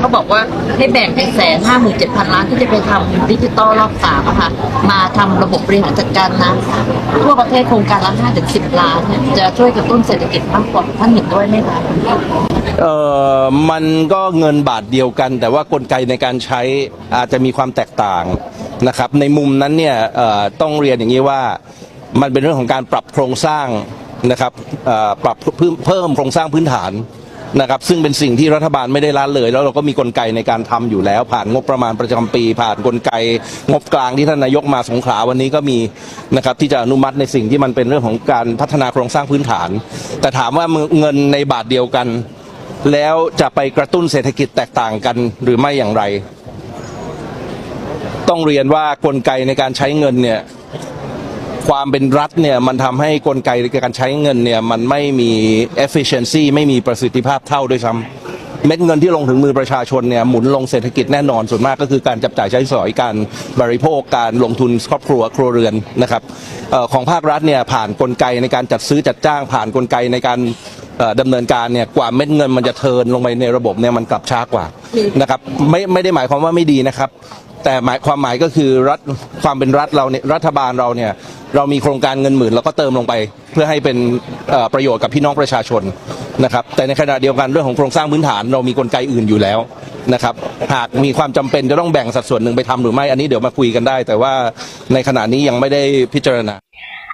เขาบอกว่าให้แบ่งในแสนห้าหมื่นเจ็ดพันล้านที่จะไปทำดิจิตอลรอบสามอะค่ะมาทำระบบบริหารจัดการน้ำทั่วประเทศโครงการละห้าถึงสิบล้านเนี่ยจะช่วยกระตุ้นเศรษฐกิจมากกว่าท่านเห็นด้วยไหมคะเอ่อมันก็เงินบาทเดียวกัน แต่ว่ากลไกในการใช้อาจจะมีความแตกต่างนะครับในมุมนั้นเนี่ยเอ่อต้องเรียนอย่างนี้ว่ามันเป็นเรื่องของการปรับโครงสร้างนะครับเอ่อปรับเพิ่มเพิ่มโครงสร้างพื้นฐาน นะครับซึ่งเป็นสิ่งที่รัฐบาลไม่ได้ละเลย แล้วเราก็มีกลไกในการทำอยู่แล้ว ผ่านงบประมาณประจำปี ผ่านกลไก งบกลางที่ท่านนายกมาสงขลาวันนี้ก็มีนะครับที่จะอนุมัติในสิ่งที่มันเป็นเรื่องของการพัฒนาโครงสร้างพื้นฐาน แต่ถามว่าเงินในบาทเดียวกัน แล้วจะไปกระตุ้นเศรษฐกิจแตกต่างกันหรือไม่อย่างไร ต้องเรียนว่ากลไกในการใช้เงินเนี่ย ความเป็นรัฐเนี่ยมันทำให้กลไกในการใช้เงินเนี่ยมันไม่มี efficiency ไม่มีประสิทธิภาพเท่าด้วยซ้ำเม็ดเงินที่ลงถึงมือประชาชนเนี่ยหมุนลงเศรษฐกิจแน่นอนส่วนมากก็คือการจับจ่ายใช้สอยการบริโภคการลงทุนครอบครัวครัวเรือนนะครับเออของภาครัฐเนี่ยผ่านกลไกในการจัดซื้อจัดจ้างผ่านกลไกในการเอ่อดำเนินการเนี่ยกว่าเม็ดเงินมันจะเทิร์นลงไปในระบบเนี่ยมันกลับช้ากว่านะครับไม่ไม่ได้หมายความว่าไม่ดีนะครับ แต่หมายความหมายก็คือรัฐความเป็นรัฐเราเนี่ยรัฐบาลเราเนี่ย เรามีโครงการเงินหมื่นเราก็เติมลงไป เพื่อให้เป็นประโยชน์กับพี่น้องประชาชนนะครับแต่ในขณะเดียวกันเรื่องของโครงสร้างพื้นฐานเรามีกลไกอื่นอยู่แล้วนะครับหากมีความจำเป็นจะต้องแบ่งสัดส่วนหนึ่งไปทำหรือไม่อันนี้เดี๋ยวมาคุยกันได้ แต่ว่าในขณะนี้ยังไม่ได้พิจารณา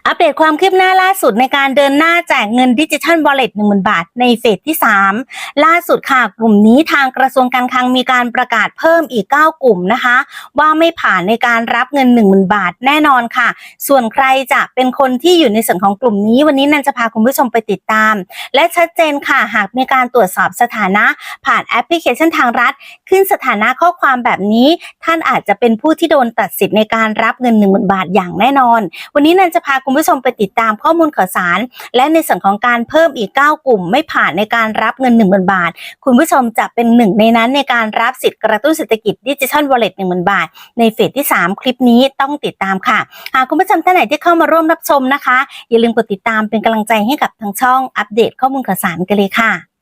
อัปเดตความคืบหน้าล่าสุดในการเดินหน้าแจกเงินดิจิทัล Wallet 10,000บาทในเฟสที่ 3 ล่าสุดค่ะ กลุ่มนี้ทางกระทรวงการคลังมีการประกาศเพิ่มอีก 9 กลุ่มนะคะ ว่าไม่ผ่านในการรับเงิน 10,000 บาทแน่นอนค่ะ ส่วนใครจะเป็นคนที่อยู่ในส่วนของกลุ่มนี้ วันนี้นันจะพาคุณผู้ชมไปติดตาม และชัดเจนค่ะหากมีการตรวจสอบสถานะ ผ่านแอปพลิเคชันทางรัฐ ขึ้นสถานะข้อความแบบนี้ ท่านอาจจะเป็นผู้ที่โดนตัดสิทธิ์ในการรับเงิน 10,000 บาทอย่างแน่นอน วันนี้นันจะพาคุณผู้ชมไปติดตามข้อมูลข่าวสาร และในส่วนของการเพิ่มอีก 9 กลุ่ม ไม่ผ่านในการรับเงิน10,000 บาท คุณผู้ชมจะเป็นหนึ่งในนั้นในการรับสิทธิ์กระตุ้นเศรษฐกิจดิจิทัลวอลเล็ต10,000บาท ในเฟสที่ 3 คลิปนี้ต้องติดตามค่ะหากคุณผู้ชมท่านไหนที่เข้ามาร่วมรับชมนะคะ อย่าลืมกดติดตามเป็นกำลังใจให้กับทางช่องอัปเดตข้อมูลข่าวสารกันเลยค่ะ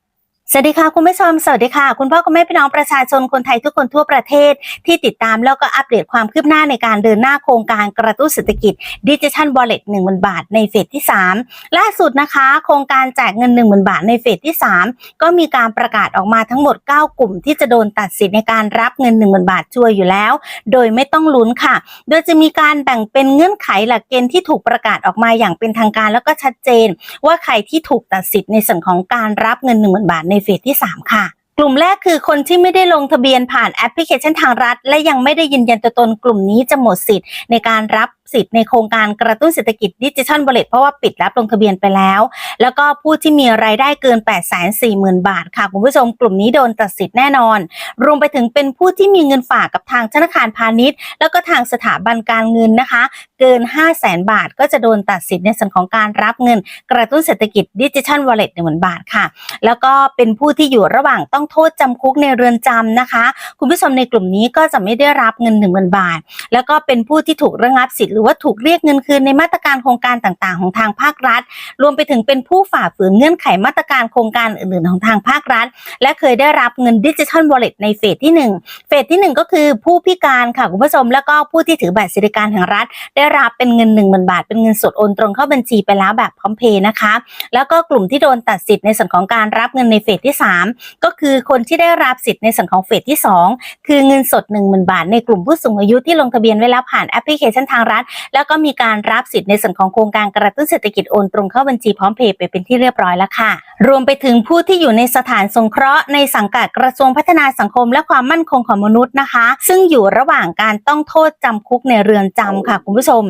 สวัสดีค่ะ คุณผู้ชม สวัสดีค่ะ คุณพ่อคุณแม่พี่น้องประชาชนคนไทยทุกคนทั่วประเทศ ที่ติดตามแล้วก็อัปเดตความคืบหน้าในการเดินหน้าโครงการกระตุ้นเศรษฐกิจดิจิทัล Wallet 1 0,000บาทในเฟสที่ 3 ล่าสุดนะคะ โครงการแจกเงิน1 0,000บาทในเฟสที่ 3 ก็มีการประกาศออกมาทั้งหมด 9 กลุ่ม ที่จะโดนตัดสิทธิ์ในการรับเงิน1 0,000บาทช่วยอยู่แล้ว โดยไม่ต้องลุ้นค่ะ โดยจะมีการแบ่งเป็นเงื่อนไขหลักเกณฑ์ที่ถูกประกาศออกมาอย่างเป็นทางการแล้วก็ชัดเจน ว่าใครที่ถูกตัดสิทธิ์ในส่วนของการรับเงิน1 0,000บาทในเฟสที่ 3 ค่ะ กลุ่มแรกคือคนที่ไม่ได้ลงทะเบียนผ่านแอปพลิเคชันทางรัฐ และยังไม่ได้ยืนยันตัวตนกลุ่มนี้จะหมดสิทธิ์ในการรับสิทธิ์ในโครงการกระตุ้นเศรษฐกิจดิจิทัลบริตเพราะว่าปิดรับลงทะเบียนไปแล้ว แล้วก็ผู้ที่มีรายได้เกิน 8 4 0 0 0 0 บาทค่ะคุณผู้ชมกลุ่มนี้โดนตัดสิทธิ์แน่นอน รวมไปถึงเป็นผู้ที่มีเงินฝากกับทางธนาคารพาณิชย์ แล้วก็ทางสถาบันการเงินนะคะ เกิน 5 0 0แสนบาท ก็จะโดนตัดสิทธิ์ในส่วนของการรับเงิน กระตุ้นเศรษฐกิจดิจิทัลวอลเล็ตหนึ่งหมื่นบาทค่ะ แล้วก็เป็นผู้ที่อยู่ระหว่างต้องต้องโทษจำคุกในเรือนจำนะคะ คุณผู้ชมในกลุ่มนี้ก็จะไม่ได้รับเงิน1 0,000บาท แล้วก็เป็นผู้ที่ถูกระงับสิทธิ์หรือว่าถูกเรียกเงินคืนในมาตรการโครงการต่างๆ ของทางภาครัฐ รวมไปถึงเป็นผู้ฝ่าฝืนเงื่อนไขมาตรการโครงการอื่นๆของทางภาครัฐ และเคยได้รับเงินดิจิทัลวอลเล็ตในเฟสที่ 1 เฟสที่ 1 ก็คือผู้พิการค่ะคุณผู้ชมแล้วก็ผู้ที่ถือบัตรสวัสดิการแห่งรัฐ ได้รับเป็นเงิน 1 0,000 บาท เป็นเงินสดโอนตรงเข้าบัญชีไปแล้วแบบพร้อมเพย์นะคะ แล้วก็กลุ่มที่โดนตัดสิทธิ์ในส่วนของการรับเงินในเฟสที่ 3 ก็คือคนที่ได้รับสิทธิ์ในส่วนของเฟสที่ 2 คือเงินสด 10,000 บาท ในกลุ่มผู้สูงอายุที่ลงทะเบียนไว้แล้วผ่านแอปพลิเคชันทางรัฐ แล้วก็มีการรับสิทธิ์ในส่วนของโครงการกระตุ้นเศรษฐกิจโอนตรงเข้าบัญชีพร้อมเพย์ไปเป็นที่เรียบร้อยแล้วค่ะ รวมไปถึงผู้ที่อยู่ในสถานสงเคราะห์ในสังกัดกระทรวงพัฒนาสังคม และความมั่นคงของมนุษย์นะคะ ซึ่งอยู่ระหว่างการต้องโทษจำคุกในเรือนจำค่ะคุณผู้ชม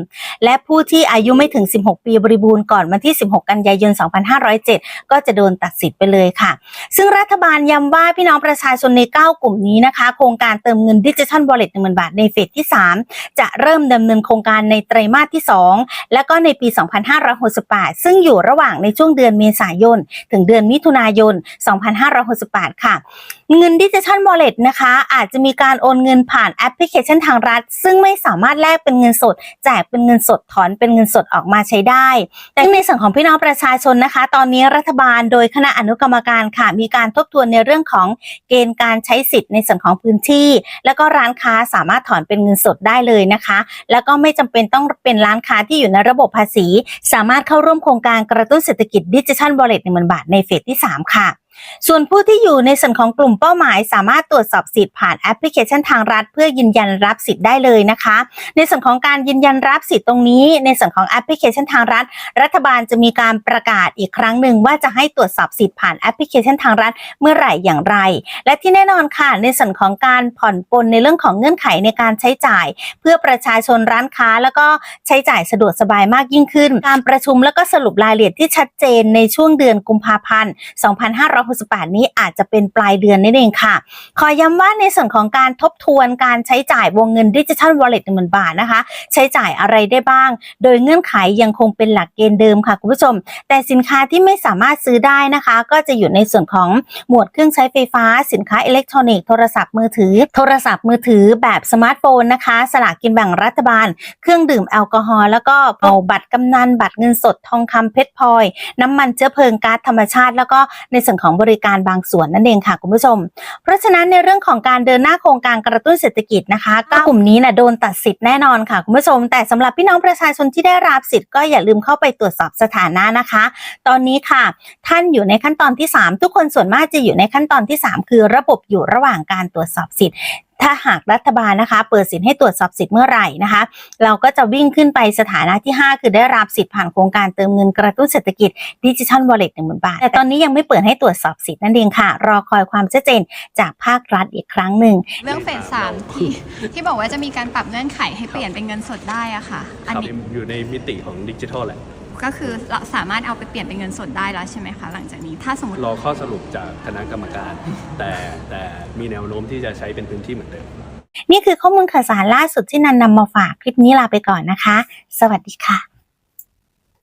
และผู้ที่อายุไม่ถึง 16 ปีบริบูรณ์ก่อนวันที่ 16 กันยายน 2507 ก็จะโดนตัดสิทธิ์ไปเลยค่ะ ซึ่งรัฐบาลย้ำว่าพี่น้องประชาชนใน 9 กลุ่มนี้นะคะ โครงการเติมเงินดิจิทัลบอลเล็ต10,000บาทในเฟสที่ 3 จะเริ่มดำเนินโครงการในไตรมาสที่ 2 และก็ในปี 2568 ซึ่งอยู่ระหว่างในช่วงเดือนเมษายน ถึงเดือนมิถุนายน 2568 ค่ะเงินดิจิทัล Wallet นะคะ อาจจะมีการโอนเงินผ่านแอปพลิเคชันทางรัฐ ซึ่งไม่สามารถแลกเป็นเงินสด แจกเป็นเงินสดถอนเป็นเงินสดออกมาใช้ได้ แต่ในส่วนของพี่น้องประชาชนนะคะ ตอนนี้รัฐบาลโดยคณะอนุกรรมการค่ะ มีการทบทวนในเรื่องของเกณฑ์การใช้สิทธิ์ในส่วนของพื้นที่ แล้วก็ร้านค้าสามารถถอนเป็นเงินสดได้เลยนะคะ แล้วก็ไม่จำเป็นต้องเป็นร้านค้าที่อยู่ในระบบภาษี สามารถเข้าร่วมโครงการกระตุ้นเศรษฐกิจดิจิทัล Wallet 1 0,000บาทในเฟสที่ 3 ค่ะ ส่วนผู้ที่อยู่ในส่วนของกลุ่มเป้าหมาย สามารถตรวจสอบสิทธิ์ผ่านแอปพลิเคชันทางรัฐ เพื่อยืนยันรับสิทธิ์ได้เลยนะคะ ในส่วนของการยืนยันรับสิทธิ์ตรงนี้ ในส่วนของแอปพลิเคชันทางรัฐ รัฐบาลจะมีการประกาศอีกครั้งหนึ่งว่าจะให้ตรวจสอบสิทธิ์ผ่านแอปพลิเคชันทางรัฐเมื่อไหร่อย่างไร และที่แน่นอนค่ะในส่วนของการผ่อนปลนในเรื่องของเงื่อนไขในการใช้จ่าย เพื่อประชาชนร้านค้า แล้วก็ใช้จ่ายสะดวกสบายมากยิ่งขึ้น การประชุมแล้วก็สรุปรายละเอียดที่ชัดเจนในช่วงเดือนกุมภาพันธ์2568นี้อาจจะเป็นปลายเดือนนั่นเองค่ะ ขอย้ำว่าในส่วนของการทบทวนการใช้จ่ายวงเงินดิจิทัล Wallet 1 0,000บาทนะคะ ใช้จ่ายอะไรได้บ้าง โดยเงื่อนไขยังคงเป็นหลักเกณฑ์เดิมค่ะคุณผู้ชม แต่สินค้าที่ไม่สามารถซื้อได้นะคะ ก็จะอยู่ในส่วนของหมวดเครื่องใช้ไฟฟ้า สินค้าอิเล็กทรอนิกส์โทรศัพท์มือถือ โทรศัพท์มือถือแบบสมาร์ทโฟนนะคะ สลากกินแบ่งรัฐบาล เครื่องดื่มแอลกอฮอล์แล้วก็เอาบัตรกำนันบัตรเงินสดทองคำเพชรพลอย น้ำมันเชื้อเพลิงก๊าซธรรมชาติ แล้วก็ในส่วนของบริการบางส่วนนั่นเองค่ะคุณผู้ชม เพราะฉะนั้นในเรื่องของการเดินหน้าโครงการกระตุ้นเศรษฐกิจนะคะก็กลุ่มนี้นะโดนตัดสิทธิ์แน่นอนค่ะคุณผู้ชม แต่สำหรับพี่น้องประชาชนที่ได้รับสิทธิ์ก็อย่าลืมเข้าไปตรวจสอบสถานะนะคะ ตอนนี้ค่ะ ท่านอยู่ในขั้นตอนที่ 3 ทุกคนส่วนมากจะอยู่ในขั้นตอนที่ 3 คือระบบอยู่ระหว่างการตรวจสอบสิทธิ์ ถ้าหากรัฐบาลนะคะ เปิดสิทธิ์ให้ตรวจสอบสิทธิ์เมื่อไหร่นะคะ เราก็จะวิ่งขึ้นไปสถานะที่ 5 คือได้รับสิทธิ์ผ่านโครงการเติมเงินกระตุ้นเศรษฐกิจดิจิทัลวอลเล็ตหนึ่งหมื่นบาท แต่ตอนนี้ยังไม่เปิดให้ตรวจสอบสิทธิ์นั่นเองค่ะ รอคอยความชัดเจนจากภาครัฐอีกครั้งหนึ่ง เรื่องเฟสสามที่ที่บอกว่าจะมีการปรับเงื่อนไขให้เปลี่ยนเป็นเงินสดได้อะค่ะคอันรับนี้ อยู่ในมิติของดิจิทัลแหละ ก็คือเราสามารถเอาไปเปลี่ยนเป็นเงินสดได้แล้วใช่ไหมคะหลังจากนี้ถ้าสมมติรอข้อสรุปจากคณะกรรมการ แต่แต่มีแนวโน้มที่จะใช้เป็นพื้นที่เหมือนเดิม นี่คือข้อมูลข่าวสารล่าสุดที่นันนำมาฝากคลิปนี้ลาไปก่อนนะคะ สวัสดีค่ะ